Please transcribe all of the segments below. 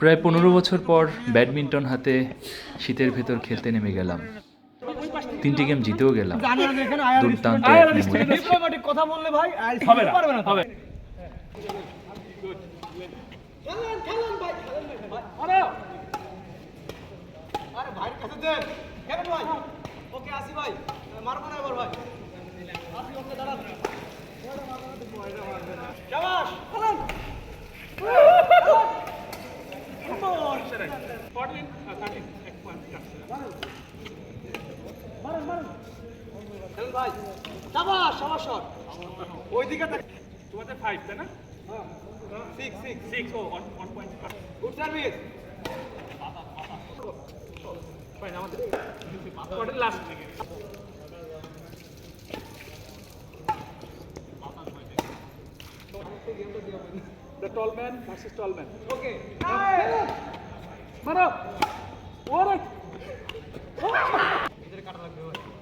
প্রায় পনেরো বছর পর ব্যাডমিন্টন হাতে শীতের ভেতর খেলতে নেমে গেলাম। তিনটি গেম জিতেও গেলাম। দুর্দান্ত কথা বললে ভাই হবে না পারবে না হবে আরে ভাইয়ের কাছে দেন কেন ভাই ওকে আসি ভাই। মারবো না এবার ভাই। আসি ওকে দাঁড়ান ভাই শাবাশ শট ওইদিকে তোমাদের ফাইভ তাই না সিক্স সিক্স সিক্স ও one point good service fine আমাদের quarter last The tall man versus tall man. Okay মারো ওরে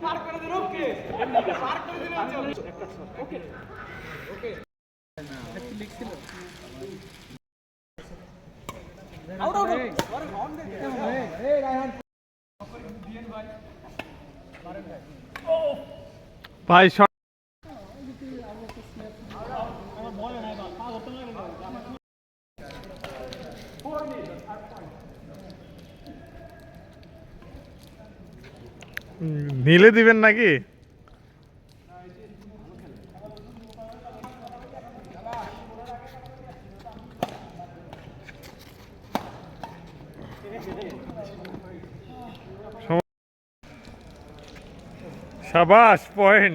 পার করে দিন ওকে। পার করে দিন ওকে। আউট আউট এই। রায়হান ভাই শট নীলে দিবেন নাকি সাবাস পয়েন্ট ই ভাই ওকে নাইস রাইট ও ভাই একা কে দিবেন নাকি? সাবাস সে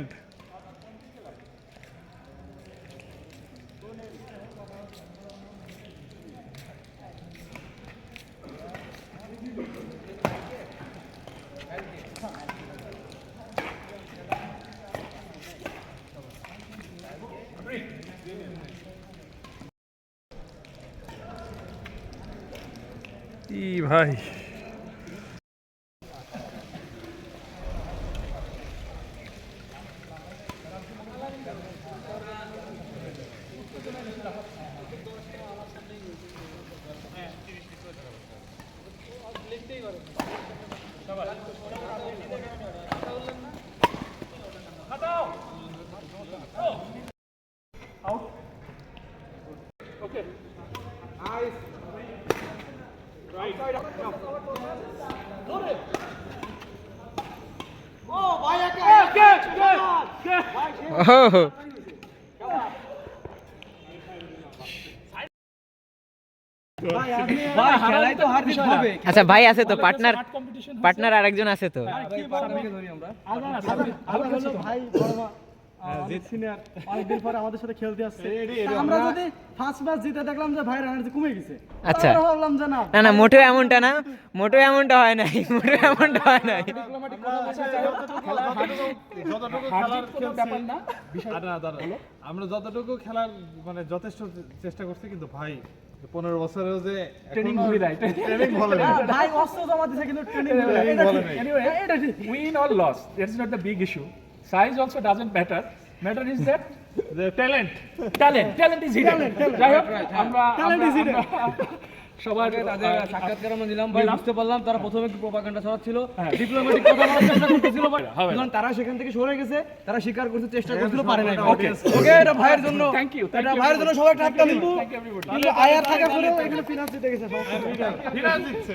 ওহ ভাই। খেলাই তো হার দিতে হবে আচ্ছা ভাই আছে তো পার্টনার স্মার্ট কম্পিটিশন পার্টনার আরেকজন আছে তো আমরা আলাদা আলাদা হলো ভাই বড় মা অনেকদিন পরে আমাদের সাথে খেলতে আসছে। আমরা যদি ফার্স্ট ম্যাচ জিতে দেখলাম যে ভাইয়ের এনার্জি কমে গেছে আচ্ছা। ভাবলাম যে না। না না মোটেও এমনটা না মোটেও এমনটা হয় নাই মোটেও এমনটা হয় নাই। ডিপ্লোম্যাটিক কথা বলছে যাই হোক যতটুকু আমরা খেলার মানে যথেষ্ট চেষ্টা করছি কিন্তু ভাই পনেরো বছরেও যে ট্রেনিং ভুলি নাই। ট্রেনিং না। ভাই অস্ত্র জমা দিছে কিন্তু ট্রেনিং এটা ঠিক। win or loss that is the size also doesn't matter. Matter is that যে talent talent. Talent is hidden. যাই হোক আমরা Talent is hidden. সবার তাদের সাক্ষাৎকার আমরা নিলাম। ভাই বুঝতে পারলাম তারা প্রথমে একটু প্রপাগান্ডা ছড়াচ্ছিল। হ্যাঁ। ডিপ্লোম্যাটিক কথা বলার চেষ্টা করতেছিল ভাই। যখন তারা সেখান থেকে সরে গেছে তারা স্বীকার করতে চেষ্টা করছিল পারে নাই। Okay. ওকে এটা ভাইয়ের জন্য you, thank এটা ভাইয়ের জন্য সবাই একটা হাততালি দিব. কিন্তু আয়ার থাকা পরেও এখানে ফিনান্স দিতে গেছে ফিনান্স দিচ্ছে